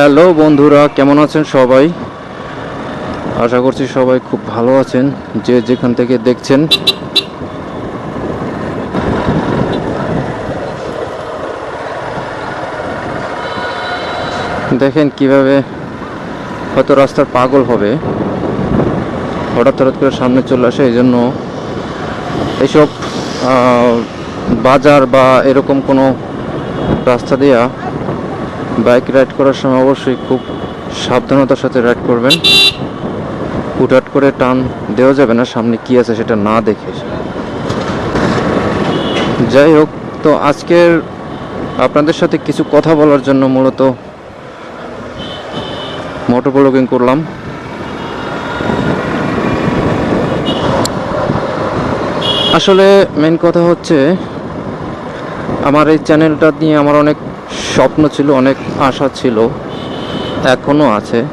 Hello বন্ধুরা, কেমন আছেন সবাই? আশা করছি সবাই খুব ভালো আছেন, যে যেখান থেকে দেখছেন। দেখেন কীভাবে হয়তো রাস্তার পাগল হবে। হঠাৎ হঠাৎ করে সামনে চলে আসে এই জন্য এইসব বাজার বা এরকম কোনো রাস্তা দিয়া বাইক রাইড করার সময় অবশ্যই খুব সাবধানতার সাথে রাইড করবেন। হুটহাট করে টান দেওয়া যাবে না, সামনে কি আছে সেটা না দেখে। যাই হোক, তো আজকের আপনাদের সাথে কিছু কথা বলার জন্য মূলত মোটর ব্লগিং করলাম। আসলে মেন কথা হচ্ছে, আমার এই চ্যানেলটা নিয়ে আমার অনেক স্বপ্ন ছিল, অনেক আশা ছিল এখনও আছে।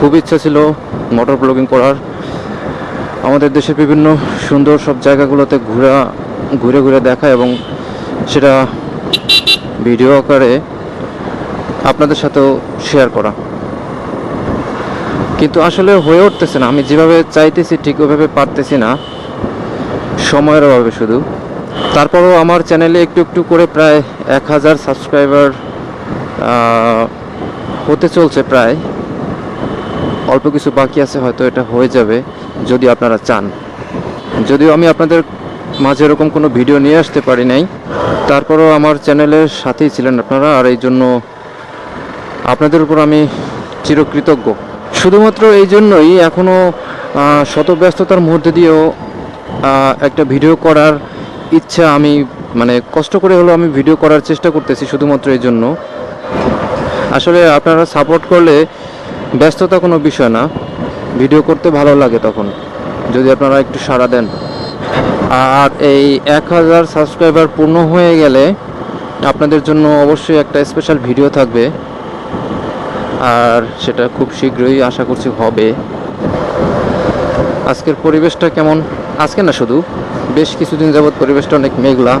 খুব ইচ্ছা ছিল মোটর ব্লগিং করার। আমাদের দেশের বিভিন্ন সুন্দর সব জায়গাগুলোতে ঘোরা, ঘুরে ঘুরে দেখা এবং সেটা ভিডিও আকারে আপনাদের সাথেও শেয়ার করা। কিন্তু আসলে হয়ে উঠতেছে না। আমি যেভাবে চাইতেছি ঠিক ওইভাবে পারতেছি না। সময়ের অভাবে শুধু। তারপরও আমার চ্যানেলে একটু একটু করে প্রায় এক হাজার সাবস্ক্রাইবার হতে চলছে প্রায়। অল্প কিছু বাকি আছে, হয়তো এটা হয়ে যাবে যদি আপনারা চান। যদিও আমি আপনাদের মাঝে এরকম কোনো ভিডিও নিয়ে আসতে পারি নাই, তারপরও আমার চ্যানেলের সাথেই ছিলেন আপনারা, আর এই জন্য আপনাদের উপর আমি চিরকৃতজ্ঞ। শুধুমাত্র এই জন্যই এখনও শত ব্যস্ততার মধ্যে দিয়েও একটা ভিডিও করার ইচ্ছা আমি মানে কষ্ট করে হলেও আমি ভিডিও করার চেষ্টা করতেছি শুধুমাত্র এই জন্য। আসলে আপনারা সাপোর্ট করলে ব্যস্ততা কোনো বিষয় না। ভিডিও করতে ভালো লাগে তখন। যদি আপনারা একটু সাড়া দেন। আর এই এক হাজার সাবস্ক্রাইবার পূর্ণ হয়ে গেলে আপনাদের জন্য অবশ্যই একটা স্পেশাল ভিডিও থাকবে। আর সেটা খুব শীঘ্রই আশা করছি হবে। আজকের পরিবেশটা কেমন? আজকে না শুধু? বেশ কিছুদিন যাবৎ পরিবেশটা অনেক মেঘলা।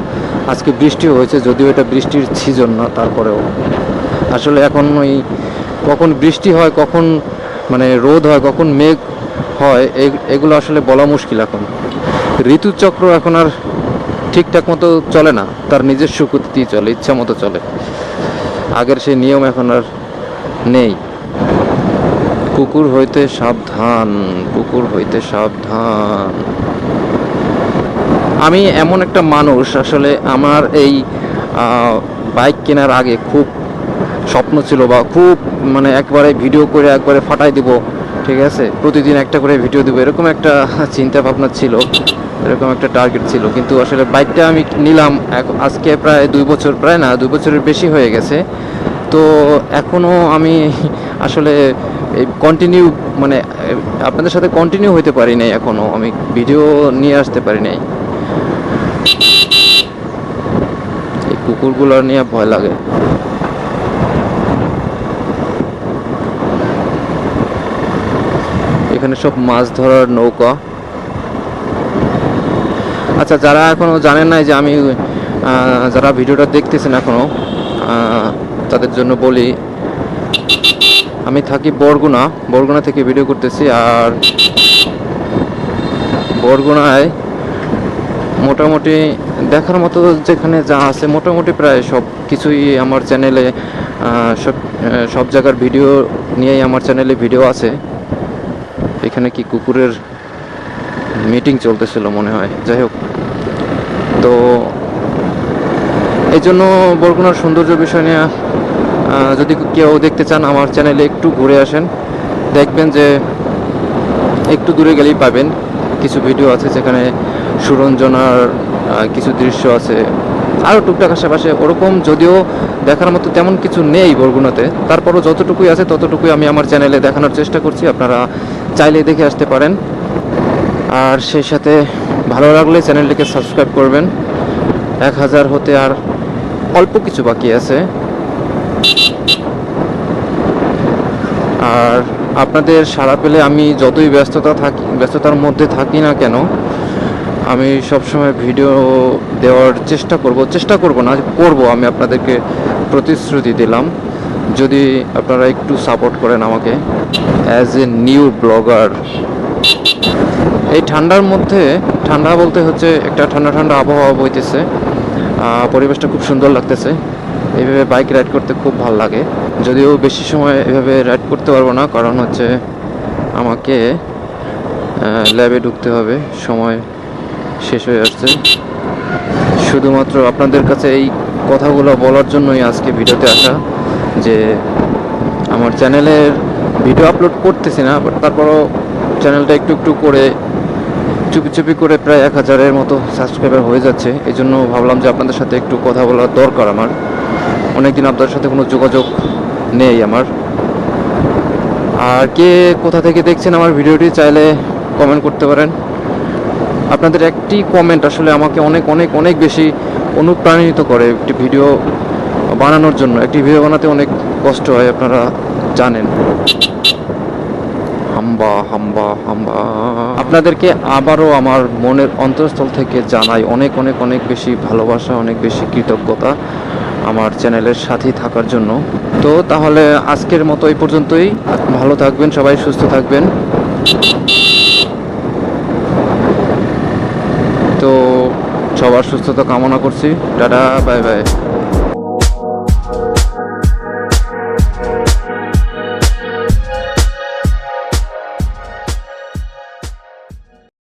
আজকে বৃষ্টিও হয়েছে, যদিও এটা বৃষ্টির সিজন না, তারপরেও। আসলে এখন ওই কখন বৃষ্টি হয়, কখন মানে রোদ হয়, কখন মেঘ হয় এগুলো আসলে বলা মুশকিল এখন। ঋতুচক্র এখন আর ঠিকঠাক মতো চলে না, তার নিজস্ব গতিতেই চলে, ইচ্ছা মতো চলে। আগের সেই নিয়ম এখন আর নেই। কুকুর হইতে সাবধান, কুকুর হইতে সাবধান। আমি এমন একটা মানুষ, আসলে আমার এই বাইক কেনার আগে খুব স্বপ্ন ছিল বা খুব মানে একবারে ভিডিও করে একবারে ফাটাই দিব, ঠিক আছে? প্রতিদিন একটা করে ভিডিও দেবো, এরকম একটা চিন্তা ভাবনা ছিল, এরকম একটা টার্গেট ছিল। কিন্তু আসলে বাইকটা আমি নিলাম আজকে প্রায় দুই বছর, প্রায় না, দুই বছরের বেশি হয়ে গেছে। তো এখনও আমি আসলে কন্টিনিউ মানে আপনাদের সাথে কন্টিনিউ হইতে পারি নাই এখনও আমি ভিডিও নিয়ে আসতে পারি নাই। এই কুকুরগুলো নিয়ে ভয় লাগে। এখানে সব মাছ ধরার নৌকা। আচ্ছা যারা এখনও জানেন নাই যে আমি যারা ভিডিওটা দেখতেছেন এখনও তাদের জন্য বলি, আমি থাকি বরগুনা। বরগুনা থেকে ভিডিও করতেছি আর বরগুনায় মোটামুটি দেখার মতো যেখানে যা আছে, মোটামুটি প্রায় সব কিছুই আমার চ্যানেলে সব সব জায়গার ভিডিও নিয়েই আমার চ্যানেলে ভিডিও আছে। এখানে কি কুকুরের মিটিং চলতেছিল মনে হয়, যাই হোক। তো এই জন্য বরগুনার সৌন্দর্য বিষয় নিয়ে যদি কেউ দেখতে চান আমার চ্যানেলে একটু ঘুরে আসেন। দেখবেন যে একটু দূরে গেলেই পাবেন। কিছু ভিডিও আছে যেখানে সুরঞ্জনার কিছু দৃশ্য আছে। আরও টুকটাক আশেপাশে ওরকম, যদিও দেখার মতো তেমন কিছু নেই বরগুনাতে। তারপরও যতটুকুই আছে ততটুকুই আমি আমার চ্যানেলে দেখানোর চেষ্টা করছি, আপনারা চাইলে দেখে আসতে পারেন। আর সেই সাথে ভালো লাগলে চ্যানেলটিকে সাবস্ক্রাইব করবেন। এক হাজার হতে আর অল্প কিছু বাকি আছে। আর আপনাদের সাড়া পেলে আমি যতই ব্যস্ততা থাকি ব্যস্ততার মধ্যে থাকি না কেন আমি সবসময় ভিডিও দেওয়ার চেষ্টা করব। চেষ্টা করব না, করব। আমি আপনাদেরকে প্রতিশ্রুতি দিলাম। যদি আপনারা একটু সাপোর্ট করেন আমাকে অ্যাজ এ নিউ ব্লগার এই ঠান্ডার মধ্যে, ঠান্ডা বলতে হচ্ছে একটা ঠান্ডা ঠান্ডা আবহাওয়া বইতেছে। পরিবেশটা খুব সুন্দর লাগতেছে। এইভাবে বাইক রাইড করতে খুব ভালো লাগে। যদিও বেশি সময় এভাবে রাইড করতে পারব না, কারণ হচ্ছে আমাকে ল্যাবে ঢুকতে হবে। সময় শেষ হয়ে আসছে। শুধুমাত্র আপনাদের কাছে এই কথাগুলো বলার জন্যই আজকে ভিডিওতে আসা, যে আমার চ্যানেলের ভিডিও আপলোড করতেছি না বাট তারপরও চ্যানেলটা একটু একটু করে চুপি চুপি করে প্রায় এক হাজারের মতো সাবস্ক্রাইবার হয়ে যাচ্ছে। এই জন্য ভাবলাম যে আপনাদের সাথে একটু কথা বলার দরকার আমার। অনেকদিন আপনাদের সাথে কোনো যোগাযোগ নেই আমার। আর কে কোথা থেকে দেখছেন আমার ভিডিওটি চাইলে কমেন্ট করতে পারেন। আপনাদের একটি কমেন্ট আসলে আমাকে অনেক অনেক অনেক বেশি অনুপ্রাণিত করে একটি ভিডিও বানানোর জন্য। একটি ভিডিও বানাতে অনেক কষ্ট হয়, আপনারা জানেন। হাম্বা হাম্বা হাম্বা। আপনাদেরকে আবারও আমার মনের অন্তরস্থল থেকে জানাই অনেক অনেক অনেক বেশি ভালোবাসা, অনেক বেশি কৃতজ্ঞতা আমার চ্যানেলের সাথেই থাকার জন্য। তো তাহলে আজকের মতো এই পর্যন্তই। ভালো থাকবেন, সবাই সুস্থ থাকবেন তো সবার সুস্থতা কামনা করছি। Tata bye bye.